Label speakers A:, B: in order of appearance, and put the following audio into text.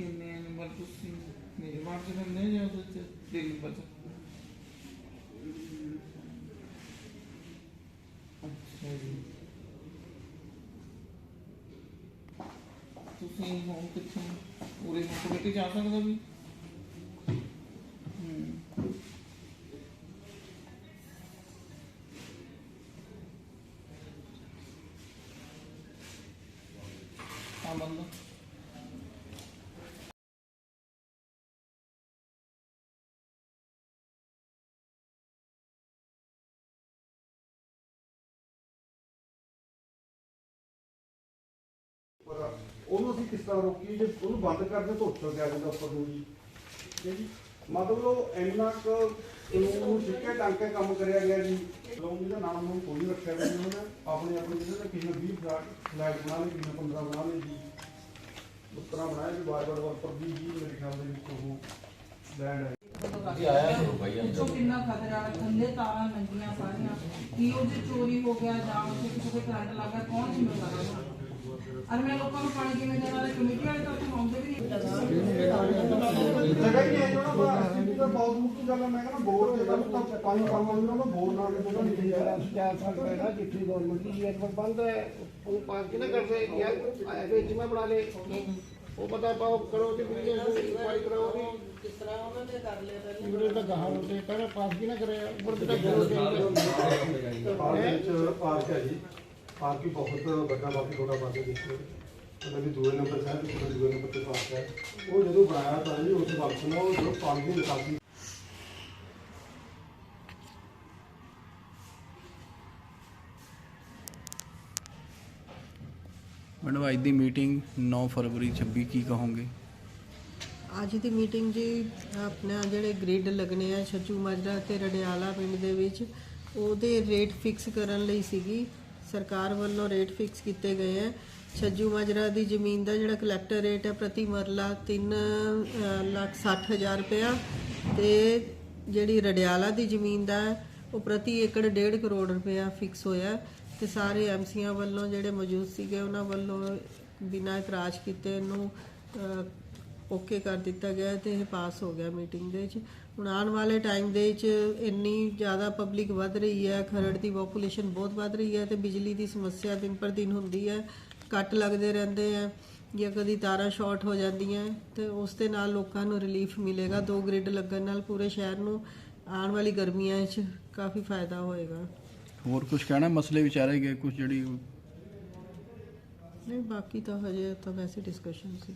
A: ਕਿੰਨੇ ਨੰਬਰ ਤੁਸੀਂ ਮੇਰੇ ਵਾਰਡ ਚ ਰਹਿੰਦੇ ਜਾਂ ਉਹਦੇ ਚ, ਦਿਲ ਨੰਬਰ ਚ ਅੱਛਾ ਜੀ। ਤੁਸੀਂ ਹੁਣ ਕਿੱਥੋਂ ਪੂਰੇ ਕਮੇਟੀ ਜਾ ਸਕਦਾ ਵੀ? ਹੂੰ। ਹਾਂ ਬੰਦਾ।
B: ਪਰ। ਉਹਨੂੰ ਅਸੀਂ ਕਿਸ ਤਰ੍ਹਾਂ ਰੋਕੀਏ? ਜੇ ਉਹਨੂੰ ਬੰਦ ਕਰਦੇ ਤਾਂ ਉੱਠ ਗਿਆ ਜਾਂਦਾ ਉੱਪਰ ਨੂੰ ਜੀ। ਠੀਕ ਹੈ ਜੀ? ਮਤਲਬ ਉਹ ਇੰਨਾ ਕੁ ਉਹਨੂੰ ਸਿੱਕੇ ਟਾਂਕੇ ਕੰਮ ਕਰਿਆ ਗਿਆ ਜੀ। ਲੋਨ ਦਾ ਨਾਮ ਨੂੰ ਕੋਈ ਨਹੀਂ ਰੱਖਿਆ ਜੀ ਉਹਨੇ। ਆਪਣੇ ਆਪਣੇ ਤੇ ਕਿਸੇ ਨੇ 20 ਫਲੈਟ ਫਲੈਟ ਬਣਾ ਲਏ ਕਿਸੇ ਨੇ 15 ਬਣਾ ਲਏ ਜੀ। ਉਸ ਤਰ੍ਹਾਂ ਬਣਾਇਆ ਜੀ ਵਾਰ ਵਾਰ ਪਰ ਵੀ ਜੀ ਮੇਰੇ ਖਿਆਲ ਦੇ ਵਿੱਚ ਉਹ ਲੈਂਡ ਹੈ
C: ਵਿੱਚੋਂ ਕਿੰਨਾ ਖਤਰਾ ਥੱਲੇ ਤਾਰਾਂ ਲੰਗੀਆਂ ਸਾਰੀਆਂ। ਕੀ ਉਹਦੇ ਚੋਰੀ ਹੋ ਗਿਆ ਜਾਂ ਕਿਸੇ ਦੇ ਕਰੰਟ ਲੱਗ ਕੌਣ ਜ਼ਿੰਮੇਵਾਰ ਹੈ ਅਰ ਮੈਂ ਲੋਕਾਂ ਨੂੰ ਪਾਣੀ ਕਿਵੇਂ ਦੇਣਾ ਵਾਲੇ ਕਮੇਟੀ ਵਾਲੇ ਤਾਂ ਉੱਥੇ ਆਉਂਦੇ ਵੀ ਨਹੀਂ।
B: ਜਗ੍ਹਾ ਹੀ ਨਹੀਂ ਹੈ ਜਿਹੜਾ ਬਾਹਰ ਸਿੱਧੀ ਤਾਂ ਬਹੁਤ ਤੋਂ ਗੱਲ ਹੈ। ਮੈਂ ਕਹਿੰਦਾ ਬੋਰ ਦੇ ਗੱਲ ਤਾਂ ਪਾਣੀ ਕੰਮ ਆਉਂਦਾ ਉਹ ਬੋਰ ਨਾਲ ਦੇ ਬੋਰ ਨਹੀਂ ਹੈ।
D: ਚਾਰ ਸਾਲ ਪਹਿਲਾਂ ਜਿੱਥੇ ਗਵਰਨਮੈਂਟ ਦੀ ਪਰ ਬੰਦ ਹੈ। ਉਹ ਪਾਸ ਕਿਹਨੇ ਕਰਦੇ ਯਾਰ ਵਿੱਚ ਮੈਂ ਬਣਾ ਲੇ ਉਹ ਪਤਾ ਪਾਓ ਕਰੋ ਤੇ ਵੀ ਇਨਕੁਆਇਰੀ ਕਰਾਓ ਵੀ।
C: ਕਿਸ ਤਰ੍ਹਾਂ ਉਹਨਾਂ ਨੇ ਕਰ ਲਿਆ ਪਹਿਲੇ?
D: ਵੀਡੀਓ ਤਾਂ ਗਾਹਾਂ ਹੁੰਦੇ ਪਹਿਲਾਂ ਪਾਸ ਕਿਹਨੇ ਕਰਿਆ? ਉੱਪਰ ਤੇ ਕਰੋ
B: ਪਾਰਕ ਵਿੱਚ ਪਾਰਕ ਹੈ ਜੀ। ਪਾਰਕ ਵੀ ਬਹੁਤ ਵੱਡਾ ਬਾਕੀ ਪਾਰਕ ਹੈ ਦੇਖੋ। ਮਤਲਬ ਕਿ ਦੂਏ ਨੰਬਰ ਸਾਹਿਬ ਤੇ ਦੂਏ ਨੰਬਰ ਤੇ ਪਾਰਕ ਹੈ। ਉਹ ਜਦੋਂ ਬਣਾਇਆ ਤਾਂ ਜੀ ਉਸ ਵਕਤ ਨੂੰ ਉਹ ਜੋ ਪਾਣੀ ਦੀ ਨਿਕਾਸੀ
E: ਮੈਡਮ ਅੱਜ ਦੀ ਮੀਟਿੰਗ 9 ਫਰਵਰੀ 26 ਕੀ ਕਹੋਗੇ?
F: ਅੱਜ ਦੀ ਮੀਟਿੰਗ ਜੀ ਆਪਣਾ ਜਿਹੜੇ ਗ੍ਰਿਡ ਲੱਗਣੇ ਆ ਛੱਜੂ ਮਾਜਰਾ ਤੇ ਰੜਿਆਲਾ ਪਿੰਡ ਦੇ ਵਿੱਚ ਉਹਦੇ ਰੇਟ ਫਿਕਸ ਕਰਨ ਲਈ ਸੀਗੀ। ਸਰਕਾਰ ਵੱਲੋਂ ਰੇਟ ਫਿਕਸ ਕੀਤੇ ਗਏ ਹੈ। ਛੱਜੂ ਮਾਜਰਾ ਦੀ ਜ਼ਮੀਨ ਦਾ ਜਿਹੜਾ ਕਲੈਕਟਰ ਰੇਟ ਹੈ ਪ੍ਰਤੀ ਮਰਲਾ 3 ਲੱਖ 60 ਹਜ਼ਾਰ ਰੁਪਇਆ ਤੇ ਜਿਹੜੀ ਰੜਿਆਲਾ ਦੀ ਜ਼ਮੀਨ ਦਾ ਉਹ ਪ੍ਰਤੀ ਏਕੜ 1.5 ਕਰੋੜ ਰੁਪਇਆ ਫਿਕਸ ਹੋਇਆ ਤੇ ਸਾਰੇ ਐਮਸੀਆਂ ਵੱਲੋਂ ਜਿਹੜੇ ਮੌਜੂਦ ਸੀਗੇ ਉਹਨਾਂ ਵੱਲੋਂ ਬਿਨਾਂ ਇਤਰਾਜ਼ ਕੀਤੇ ਇਹਨੂੰ ਓਕੇ ਕਰ ਦਿੱਤਾ ਗਿਆ ਤੇ ਇਹ ਪਾਸ ਹੋ ਗਿਆ ਮੀਟਿੰਗ ਦੇ ਵਿੱਚ। ਹੁਣ ਆਉਣ ਵਾਲੇ ਟਾਈਮ ਦੇ ਵਿੱਚ ਇੰਨੀ ਜ਼ਿਆਦਾ ਪਬਲਿਕ ਵੱਧ ਰਹੀ ਹੈ ਖਰੜ ਦੀ ਪੋਪੂਲੇਸ਼ਨ ਬਹੁਤ ਵੱਧ ਰਹੀ ਹੈ ਤੇ ਬਿਜਲੀ ਦੀ ਸਮੱਸਿਆ ਦਿਨ ਪਰ ਦਿਨ ਹੁੰਦੀ ਹੈ ਕੱਟ ਲੱਗਦੇ ਰਹਿੰਦੇ ਆ ਜਾਂ ਕਦੀ ਤਾਰਾਂ ਸ਼ਾਰਟ ਹੋ ਜਾਂਦੀਆਂ ਤੇ ਉਸ ਦੇ ਨਾਲ ਲੋਕਾਂ ਨੂੰ ਰਿਲੀਫ ਮਿਲੇਗਾ ਦੋ ਗ੍ਰਿਡ ਲੱਗਣ ਨਾਲ ਪੂਰੇ ਸ਼ਹਿਰ ਨੂੰ ਆਉਣ ਵਾਲੀ ਗਰਮੀਆਂ ਵਿੱਚ ਕਾਫੀ ਫਾਇਦਾ ਹੋਏਗਾ।
E: ਹੋਰ ਕੁਝ ਕਹਿਣਾ? ਮਸਲੇ ਵਿਚਾਰੇ ਗਏ ਕੁਝ ਜਿਹੜੀ
F: ਨਹੀਂ ਬਾਕੀ ਤਾਂ ਹਜੇ ਤਾਂ ਵੈਸੇ ਡਿਸਕਸ਼ਨ ਸੀ